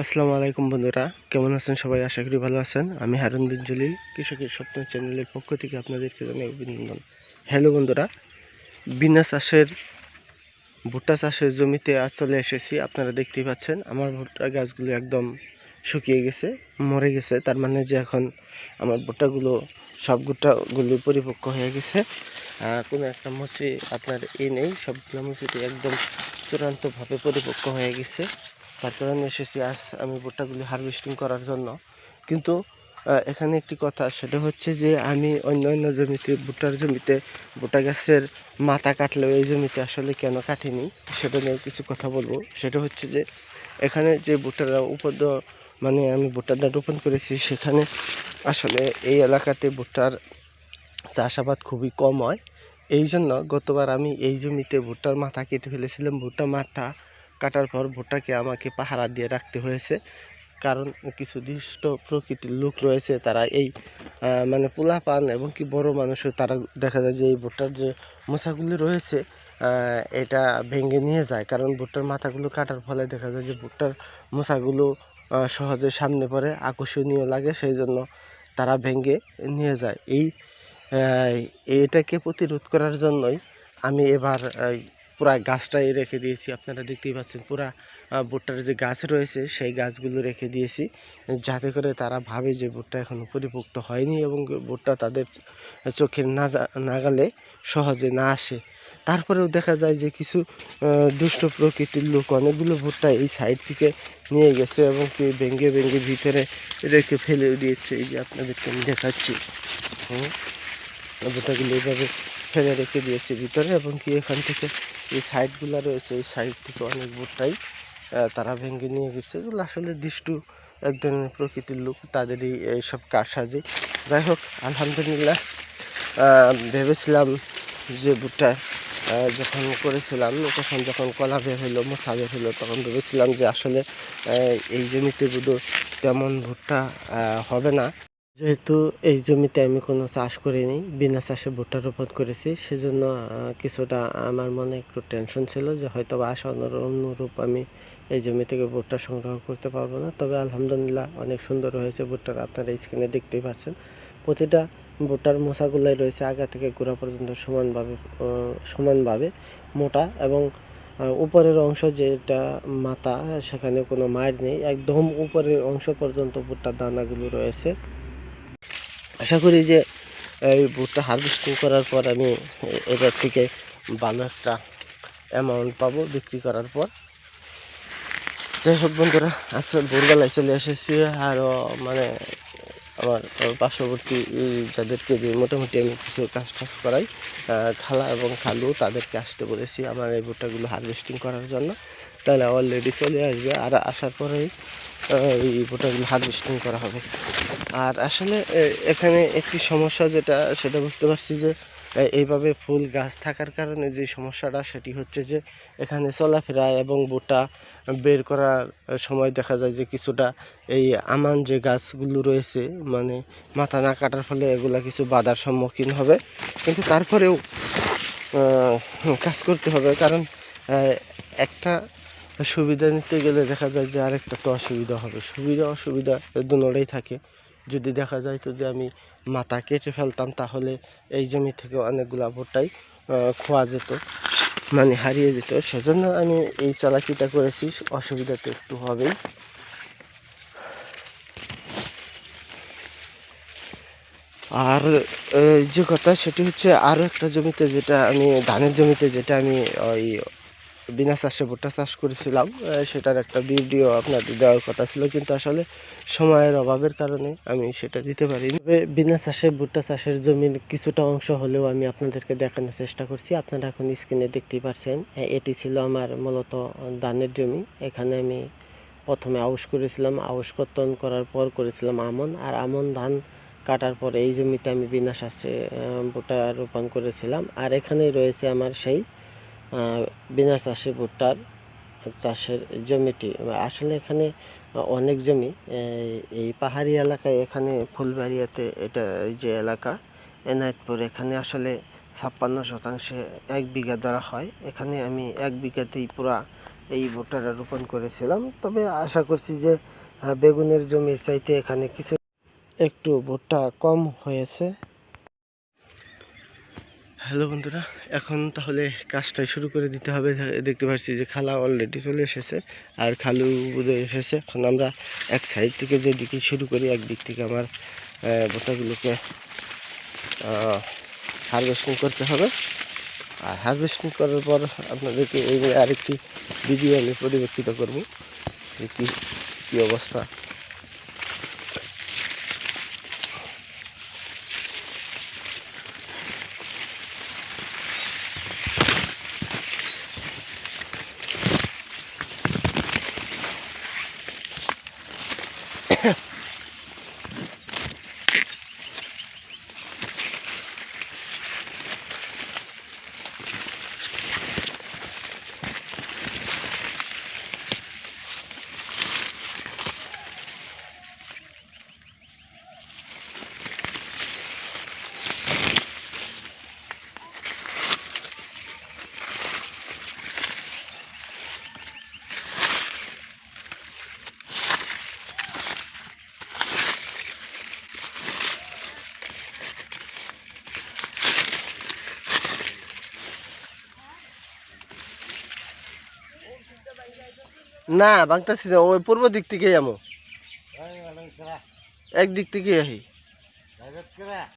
আসসালামু আলাইকুম বন্ধুরা, কেমন আছেন সবাই? আশা করি ভালো আছেন। আমি হারুন বিন জলিল, কৃষকের স্বপ্ন চ্যানেলের পক্ষ থেকে আপনাদেরকে জানাই অভিনন্দন। হ্যালো বন্ধুরা, বিনা চাষের, ভুট্টা চাষের জমিতে আজ চলে এসেছি। আপনারা দেখতেই পাচ্ছেন, আমার ভুট্টা গাছগুলো একদম শুকিয়ে গেছে, মরে গেছে। তার মানে যে এখন আমার ভুট্টাগুলো সব ভুট্টাগুলো পরিপক্ক হয়ে গেছে। কোনো একটা মুচি আপনার এ নেই, সবগুলো মুচিতে একদম চূড়ান্তভাবে পরিপক্ক হয়ে গেছে। তার কারণে এসেছি আজ আমি ভুট্টাগুলি হারভেস্টিং করার জন্য। কিন্তু এখানে একটি কথা, সেটা হচ্ছে যে আমি অন্য অন্য জমিতে, ভুট্টার জমিতে, ভুট্টা গাছের মাথা কাটলেও এই জমিতে আসলে কেন কাটিনি, সেটা নিয়ে কিছু কথা বলব। সেটা হচ্ছে যে, এখানে যে ভুট্টারা উপদ্র মানে আমি ভুট্টাটা রোপণ করেছি, সেখানে আসলে এই এলাকাতে ভুট্টার চাষাবাদ খুবই কম হয়। এই জন্য গতবার আমি এই জমিতে ভুট্টার মাথা কেটে ফেলেছিলাম ভুট্টা মাথা কাটার পর ভুট্টাকে আমাকে পাহারা দিয়ে রাখতে হয়েছে। কারণ কিছু দৃষ্ট প্রকৃতির লোক রয়েছে তারা এই মানে পোলা পান এবং কি বড় মানুষও তারা দেখা যায় যে এই ভুট্টার যে মোসাগুলি রয়েছে এটা ভেঙে নিয়ে যায়। কারণ ভুট্টার মাথাগুলো কাটার ফলে দেখা যায় যে ভুট্টার মোসাগুলো আহ, সহজে সামনে পড়ে আকর্ষণীয় লাগে সেই জন্য তারা ভেঙে নিয়ে যায়। এই এটাকে প্রতিরোধ করার জন্যই আমি এবার পুরা গাছটাই রেখে দিয়েছি, আপনারা দেখতেই পাচ্ছেন পুরা ভুট্টার যে গাছ রয়েছে সেই গাছগুলো রেখে দিয়েছি, যাতে করে তারা ভাবে যে ভুট্টা এখনও পরিপুক্ত হয়নি এবং ভুট্টা তাদের চোখের নাজা- নাগালে সহজে না আসে। তারপরেও দেখা যায় যে কিছু দুষ্ট প্রকৃতির লোক অনেকগুলো ভুট্টা এই সাইড থেকে নিয়ে গেছে এবং কি ভেঙ্গে ভেঙ্গে ভিতরে রেখে ফেলে দিয়েছে। এই যে আপনাদেরকে আমি দেখাচ্ছি। হুম, ভুট্টাগুলো এইভাবে ফেলে রেখে দিয়েছে ভিতরে এবং কি এখান থেকে যে সাইডগুলো রয়েছে, এই সাইড থেকে অনেক ভুট্টাই তারা ভেঙে নিয়ে গেছে। এগুলো আসলে দৃষ্টু এক ধরনের প্রকৃতির লোক, তাদেরই এইসব কারসাজি। যাই হোক, আলহামদুলিল্লাহ ভেবেছিলাম যে ভুট্টা যখন করেছিলাম, তখন যখন কলা বের হলো মোসা বের হলো তখন ভেবেছিলাম যে আসলে এই জমিতে বুধ তেমন ভুট্টা হবে না। যেহেতু এই জমিতে আমি কোনো চাষ করিনি, বিনা চাষে ভুট্টা রোপণ করেছি, সেজন্য কিছুটা আমার মনে একটু টেনশন ছিল যে হয়তো আশা অনুর- অনুরূপ আমি এই জমি থেকে ভুট্টা সংগ্রহ করতে পারব না। তবে আলহামদুলিল্লাহ অনেক সুন্দর হয়েছে ভুট্টার, আপনারা স্ক্রিনে দেখতেই পাচ্ছেন। প্রতিটা ভুট্টার মোসাগুলাই রয়েছে আগা থেকে গোড়া পর্যন্ত সমানভাবে সমানভাবে মোটা এবং উপরের অংশ যেটা মাথা, সেখানে কোনো মায়ের নেই। একদম উপরের অংশ পর্যন্ত ভুট্টার দানাগুলো রয়েছে। আশা করি যে, এই ভুট্টা হারভেস্টিং করার পর আমি এটার থেকে ভালো একটা অ্যামাউন্ট পাবো বিক্রি করার পর। যাই হোক বন্ধুরা, আজকে ভোরবেলায় চলে এসেছি আরও মানে আমার পার্শ্ববর্তী যাদেরকে দিয়ে মোটামুটি আমি কিছু কাজ টাজ করাই খালা এবং খালু তাদেরকে আসতে বলেছি আমার এই ভুট্টাগুলো হারভেস্টিং করার জন্য। তাহলে অলরেডি চলে আসবে। আর আসার পরেই এই ভুট্টাগুলো হারভেস্টিং করা হবে। আর আসলে এখানে একটি সমস্যা যেটা, সেটা বুঝতে পারছি যে এইভাবে ফুল গাছ থাকার কারণে যে সমস্যাটা, সেটি হচ্ছে যে, এখানে চলাফেরা এবং বোটা বের করার সময় দেখা যায় যে কিছুটা এই আমান যে গাছগুলো রয়েছে মানে মাথা না কাটার ফলে এগুলা কিছু বাধার সম্মুখীন হবে। কিন্তু তারপরেও কাজ করতে হবে। কারণ একটা সুবিধা নিতে গেলে দেখা যায় যে আরেকটা তো অসুবিধা হবে। সুবিধা, অসুবিধা দুটোই থাকে। যদি দেখা যায় তো যে আমি মাথা কেটে ফেলতাম, তাহলে এই জমি থেকে অনেকগুলা ভুট্টাই খোয়া যেত মানে হারিয়ে যেত। সেজন্য আমি এই চালাকিটা করেছি। অসুবিধা তো একটু হবেই। আর যে কথা সেটি হচ্ছে আরও একটা জমিতে যেটা আমি, ধানের জমিতে যেটা আমি ওই বিনা চাষে ভুট্টা চাষ করেছিলাম সেটার একটা ভিডিও আপনাদের দেওয়ার কথা ছিল, কিন্তু আসলে সময়ের অভাবের কারণে আমি সেটা দিতে পারিনি। তবে বিনা চাষে ভুট্টা চাষের জমির কিছুটা অংশ হলেও আমি আপনাদেরকে দেখানোর চেষ্টা করছি। আপনারা এখন স্ক্রিনে দেখতেই পারছেন এটি ছিল আমার মূলত ধানের জমি। এখানে আমি প্রথমে আউশ করেছিলাম, আউশ কর্তন করার পর করেছিলাম আমন, আর আমন ধান কাটার পর এই জমিতে আমি বিনা চাষে ভুট্টা রোপণ করেছিলাম। আর এখানেই রয়েছে আমার সেই বিনা চাষে ভুট্টার চাষের জমিটি আসলে এখানে অনেক জমি, এই- পাহাড়ি এলাকায় এখানে ফুলবাড়িয়াতে এটা যে এলাকা, এনায়তপুর, এখানে আসলে ছাপ্পান্ন শতাংশে এক বিঘা ধরা হয়। এখানে আমি এক বিঘাতেই পুরা এই ভুট্টাটা রোপণ করেছিলাম। তবে আশা করছি যে বেগুনের জমির চাইতে এখানে কিছু একটু ভুট্টা কম হয়েছে। হ্যালো বন্ধুরা এখন তাহলে কাজটা শুরু করে দিতে হবে। দেখতে পাচ্ছি যে খালা অলরেডি চলে এসেছে আর খালু বোধহয় এসেছে। এখন আমরা এক সাইড থেকে যে দিকে শুরু করি একদিক থেকে আমার আহ, ভুট্টাগুলোকে হারভেস্টিং করতে হবে। আর হারভেস্টিং করার পর আপনাদেরকে এই আরেকটি ভিডিও আমি পরিবর্তিত করব কী কী অবস্থা। Yeah. না বাংতাছি না ওই পূর্ব দিক থেকে যাব এক দিক থেকে আহি।